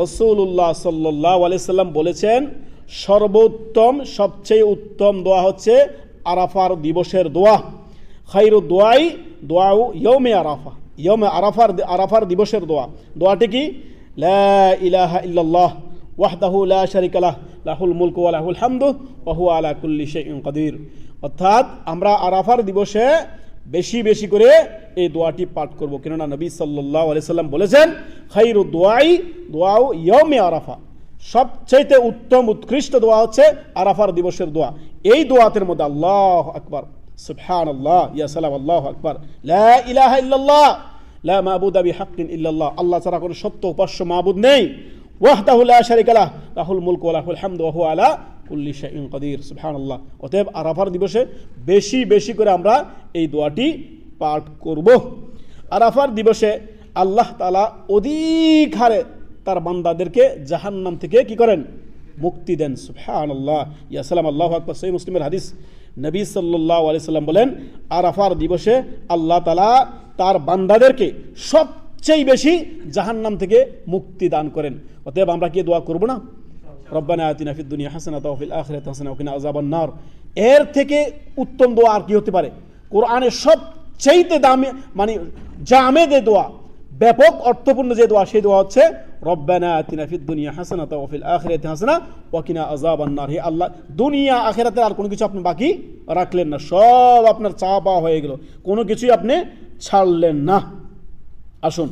রসুল্লাহ সাল্লাহ আলাইসাল্লাম বলেছেন, সর্বোত্তম, সবচেয়ে উত্তম দোয়া হচ্ছে আরাফার দিবসের দোয়া। খাইরু দোয়াই দোয়াউ ইয়মে আরাফা। ইয়মে আরাফার আরাফার দিবসের দোয়া। দোয়াটি কি? লা ইলাহা ইল্লাল্লাহ, ওয়াহদাহু লা শারিকা লাহ, লাহুল মুলকু ওয়া লাহুল হামদু, ওয়া হুয়া আলা কুল্লি শাইইন কাদির। অর্থাৎ আমরা আরাফার দিবসে বেশি বেশি করে এই দোয়াটি পাঠ করব। কেননা নবী সাল্লাল্লাহু আলাইহি সাল্লাম বলেছেন, খাইরু দোয়াই দোয়াউ ইয়মে আরাফা। সবচাইতে উত্তম, উৎকৃষ্ট দোয়া হচ্ছে আরাফার দিবসের দোয়া। এই দোয়াতের মধ্যে আল্লাহ আকবর সুবহান আল্লাহ ইয়া সালাম, আল্লাহ আকবার। ইলাহা ইল্লাল্লাহ, লা মাবুদা বিহাক্কিন ইল্লাল্লাহ। আল্লাহ ছাড়া কোনো সত্য উপাস্য মাবুদ নেই। ওয়াহদাহু লা শারিকা লাহ, লাহুল মুলকু ওয়া লাহুল হামদু, ওয়া হুয়া আলা কুল্লি শাইইন কাদির, সুবহানাল্লাহ। অতএব আরাফার দিবসে বেশি বেশি করে আমরা এই দোয়াটি পাঠ করব। আরাফার দিবসে আল্লাহ তাআলা অধিক হারে তার বান্দাদেরকে জাহান্নাম থেকে কি করেন? মুক্তি দেন। সুবহানাল্লাহ। আল্লাহ সালাম, আল্লাহ আকবার। সহিহ মুসলিমের হাদিস। নবী সাল্লাল্লাহু আলাইহি সাল্লাম বলেন, আরাফার দিবসে আল্লাহ তালা তার বান্দাদেরকে সবচেয়ে বেশি জাহান্নাম থেকে মুক্তি দান করেন। অতএব আমরা কি দোয়া করব না? রব্বানা আতিনা ফিদ দুনিয়া হাসানাতা ওয়া ফিল আখিরাতি হাসানাতা আযাবান নার। এর থেকে উত্তম দোয়া আর কি হতে পারে? কোরআনের সবচেয়ে দামি মানে জামেদে দোয়া ব্যাপক অর্থপূর্ণ যে দোয়া, সেই দোয়া হচ্ছে, রব্বানা আতিনা ফিদ দুনিয়া হাসানা তো ফিল আখিরাতি হাসানা ওয়াকিনা আযাবান নার হে আল্লাহ, দুনিয়া আখিরাতে আর কোনো কিছু আপনি বাকি রাখলেন না, সব আপনার চাওয়া পাওয়া হয়ে গেল। কোনো কিছুই আপনি ছাড়লেন না। আসুন